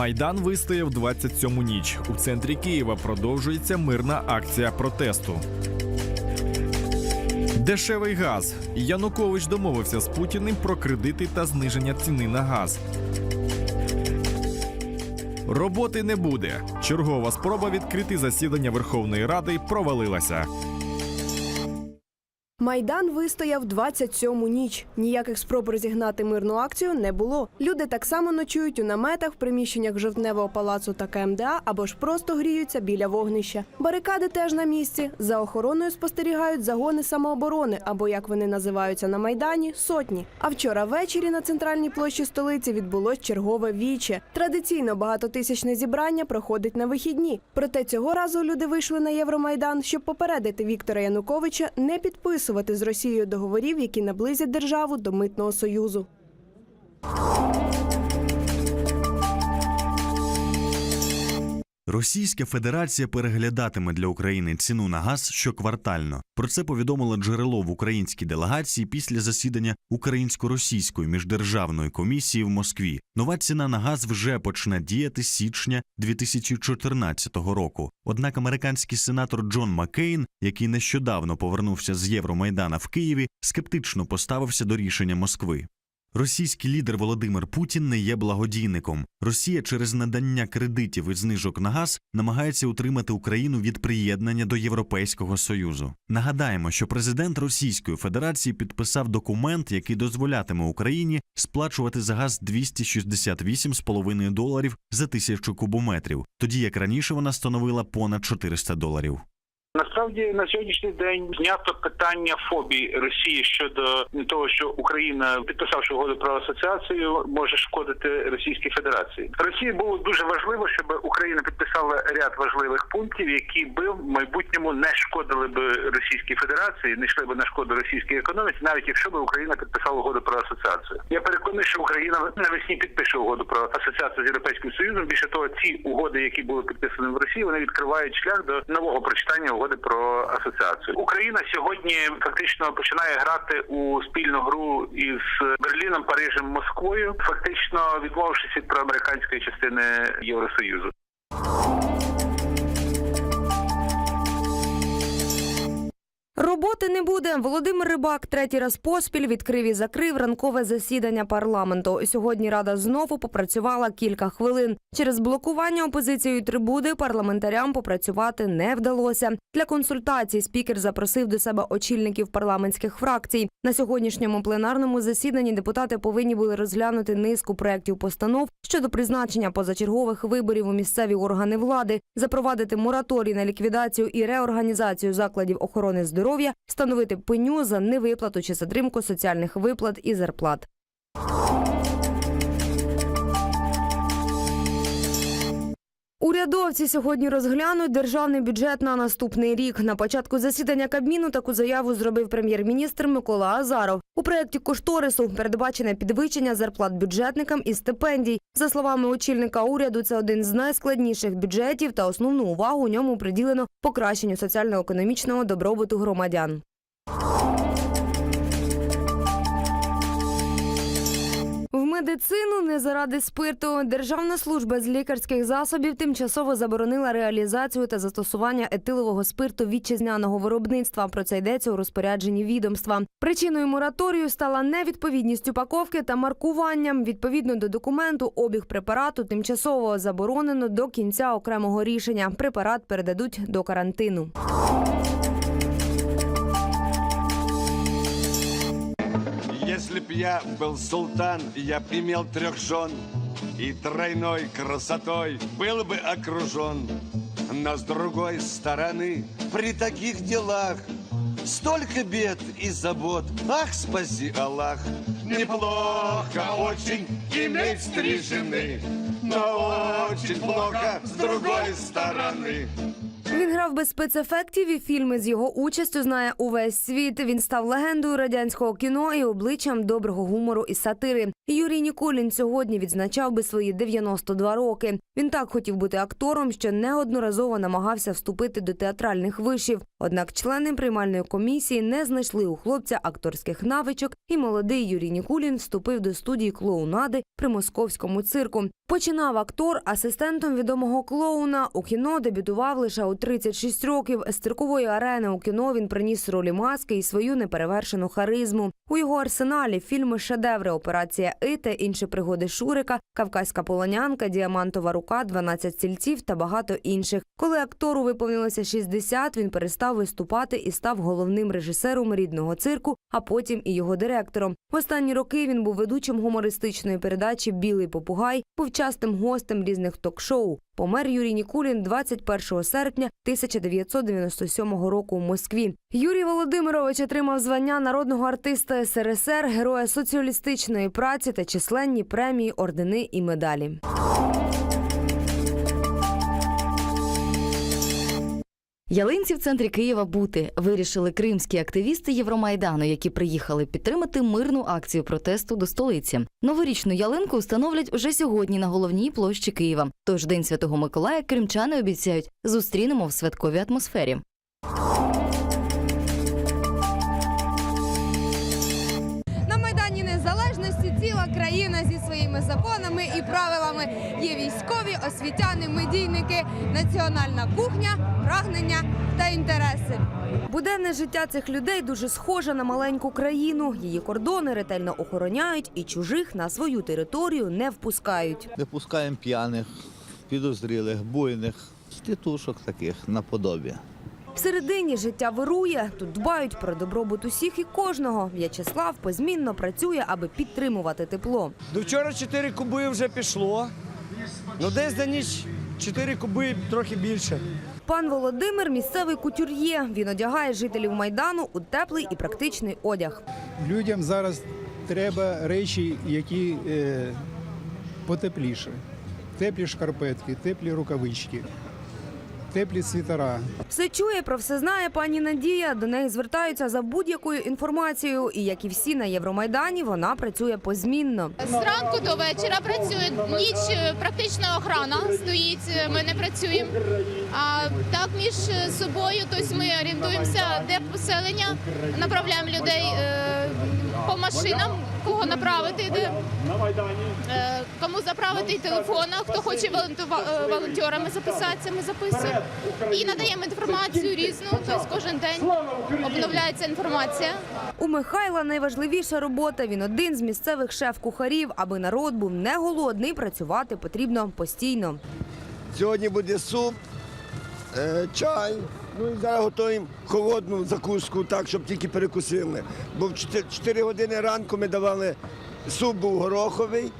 Майдан вистояв 27-му ніч. У центрі Києва продовжується мирна акція протесту. Дешевий газ. Янукович домовився з Путіним про кредити та зниження ціни на газ. Роботи не буде. Чергова спроба відкрити засідання Верховної Ради провалилася. Майдан вистояв 27-му ніч. Ніяких спроб розігнати мирну акцію не було. Люди так само ночують у наметах, в приміщеннях жовтневого палацу та КМДА або ж просто гріються біля вогнища. Барикади теж на місці. За охороною спостерігають загони самооборони, або як вони називаються на майдані сотні. А вчора ввечері на центральній площі столиці відбулось чергове віче. Традиційно багатотисячне зібрання проходить на вихідні. Проте цього разу люди вийшли на Євромайдан, щоб попередити Віктора Януковича не підписувати з Росією договорів, які наблизять державу до митного союзу. Російська Федерація переглядатиме для України ціну на газ щоквартально. Про це повідомило джерело в українській делегації після засідання українсько-російської міждержавної комісії в Москві. Нова ціна на газ вже почне діяти з січня 2014 року. Однак американський сенатор Джон Маккейн, який нещодавно повернувся з Євромайдана в Києві, скептично поставився до рішення Москви. Російський лідер Володимир Путін не є благодійником. Росія через надання кредитів і знижок на газ намагається утримати Україну від приєднання до Європейського союзу. Нагадаємо, що президент Російської Федерації підписав документ, який дозволятиме Україні сплачувати за газ 268,5 доларів за тисячу кубометрів, тоді як раніше вона становила понад 400 доларів. Насправді на сьогоднішній день знято питання фобії Росії щодо того, що Україна, підписавши угоду про асоціацію, може шкодити Російській Федерації. Росії було дуже важливо, щоб Україна підписала ряд важливих пунктів, які би в майбутньому не шкодили би Російській Федерації, не йшли би на шкоду російській економіці, навіть якщо би Україна підписала угоду про асоціацію. Я переконаний, що Україна навесні підпише угоду про асоціацію з Європейським Союзом. Більше того, ці угоди, які були підписані в Росії, вони відкривають шлях до нового прочитання угоди про асоціацію. Україна сьогодні фактично починає грати у спільну гру із Берліном, Парижем, Москвою, фактично відмовившись від проамериканської частини Євросоюзу. Роботи не буде. Володимир Рибак третій раз поспіль відкрив і закрив ранкове засідання парламенту. Сьогодні рада знову попрацювала кілька хвилин. Через блокування опозицією трибуни парламентарям попрацювати не вдалося. Для консультацій спікер запросив до себе очільників парламентських фракцій. На сьогоднішньому пленарному засіданні депутати повинні були розглянути низку проєктів постанов щодо призначення позачергових виборів у місцеві органи влади, запровадити мораторій на ліквідацію і реорганізацію закладів охорони здоров'я, встановити пеню за невиплату чи затримку соціальних виплат і зарплат. Урядовці сьогодні розглянуть державний бюджет на наступний рік. На початку засідання Кабміну таку заяву зробив прем'єр-міністр Микола Азаров. У проєкті кошторису передбачене підвищення зарплат бюджетникам і стипендій. За словами очільника уряду, це один з найскладніших бюджетів, та основну увагу у ньому приділено покращенню соціально-економічного добробуту громадян. Медицину не заради спирту. Державна служба з лікарських засобів тимчасово заборонила реалізацію та застосування етилового спирту вітчизняного виробництва. Про це йдеться у розпорядженні відомства. Причиною мораторію стала невідповідність упаковки та маркуванням. Відповідно до документу, обіг препарату тимчасово заборонено до кінця окремого рішення. Препарат передадуть до карантину. Б я был султан, я б имел трех жен И тройной красотой был бы окружен. Но с другой стороны, при таких делах Столько бед и забот, ах, спаси Аллах! Неплохо очень иметь три жены Но очень плохо с другой стороны грав без спецефектів і фільми з його участю знає увесь світ. Він став легендою радянського кіно і обличчям доброго гумору і сатири. Юрій Нікулін сьогодні відзначав би свої 92 роки. Він так хотів бути актором, що неодноразово намагався вступити до театральних вишів. Однак члени приймальної комісії не знайшли у хлопця акторських навичок, і молодий Юрій Нікулін вступив до студії клоунади при московському цирку. Починав актор асистентом відомого клоуна. У кіно дебютував лише у 36 років. З циркової арени у кіно він приніс ролі маски і свою неперевершену харизму. У його арсеналі фільми шедеври Операція І та інші пригоди Шурика, Кавказька полонянка, Діамантова рука, 12 стільців та багато інших. Коли актору виповнилося 60, він перестав виступати і став головним режисером рідного цирку, а потім і його директором. В останні роки він був ведучим гумористичної передачі Білий попугай, був частим гостем різних ток-шоу. Помер Юрій Нікулін 21 серпня 1997 року у Москві. Юрій Володимирович отримав звання народного артиста СРСР, героя соціалістичної праці та численні премії, ордени і медалі. Ялинці в центрі Києва бути вирішили кримські активісти Євромайдану, які приїхали підтримати мирну акцію протесту до столиці. Новорічну ялинку встановлять уже сьогодні на головній площі Києва. Тож День Святого Миколая кримчани обіцяють зустрінемо в святковій атмосфері. Майдані незалежності ціла країна зі своїми законами і правилами. Є військові, освітяни, медійники, національна кухня, прагнення та інтереси. Буденне життя цих людей дуже схоже на маленьку країну. Її кордони ретельно охороняють і чужих на свою територію не впускають. Не пускаємо п'яних, підозрілих, буйних, тітушок таких наподобі. Всередині життя вирує. Тут дбають про добробут усіх і кожного. В'ячеслав позмінно працює, аби підтримувати тепло. До вчора 4 куби вже пішло. Ну десь за ніч 4 куби трохи більше. Пан Володимир місцевий кутюр'є. Він одягає жителів майдану у теплий і практичний одяг. Людям зараз треба речі, які е, потепліше. Теплі шкарпетки, теплі рукавички, теплі світера. Все чує, про все знає пані Надія. До неї звертаються за будь-якою інформацією. І як і всі на Євромайдані, вона працює позмінно. Зранку до вечора працює ніч е, практично охрана стоїть. е, Ми не працюємо. А так між собою, тобто ми орієнтуємося, де поселення, направляємо людей е, по машинам, кого направити, де е, кому заправити телефона, хто хоче е, волонтерами записатися, ми записуємо і надаємо інформацію різну. Тобто кожен день обновляється інформація. У Михайла найважливіша робота. Він один з місцевих шеф-кухарів. Аби народ був не голодний, працювати потрібно постійно. Сьогодні буде суп, е, чай. Ну і зараз готуємо холодну закуску, так, щоб тільки перекусили. Бо в 4 години ранку ми давали суп був гороховий,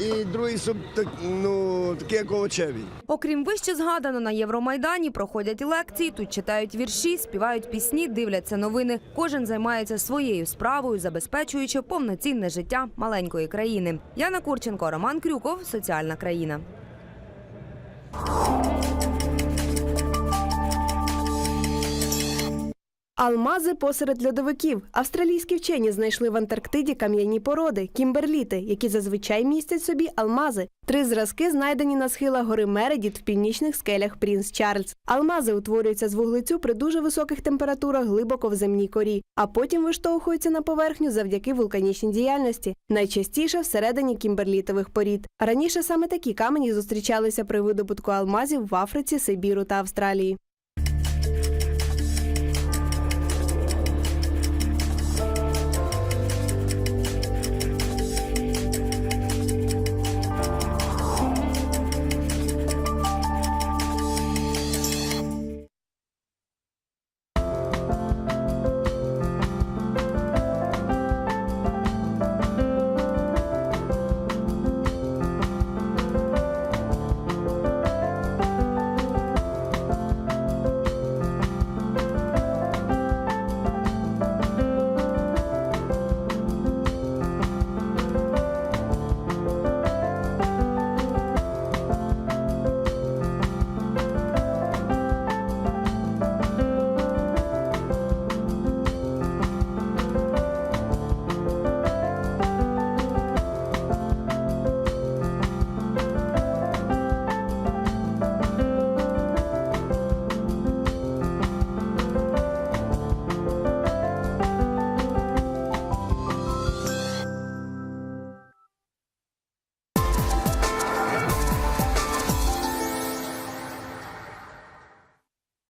і другий суб так, ну, такий як. Окрім вище згадано на Євромайдані, проходять лекції, тут читають вірші, співають пісні, дивляться новини. Кожен займається своєю справою, забезпечуючи повноцінне життя маленької країни. Яна Курченко, Роман Крюков, Соціальна країна. Алмази посеред льодовиків. Австралійські вчені знайшли в Антарктиді кам'яні породи кімберліти, які зазвичай містять собі алмази. Три зразки знайдені на схилах гори Мередіт в північних скелях Прінс Чарльз. Алмази утворюються з вуглецю при дуже високих температурах глибоко в земній корі, а потім виштовхуються на поверхню завдяки вулканічній діяльності. Найчастіше всередині кімберлітових порід. Раніше саме такі камені зустрічалися при видобутку алмазів в Африці, Сибіру та Австралії.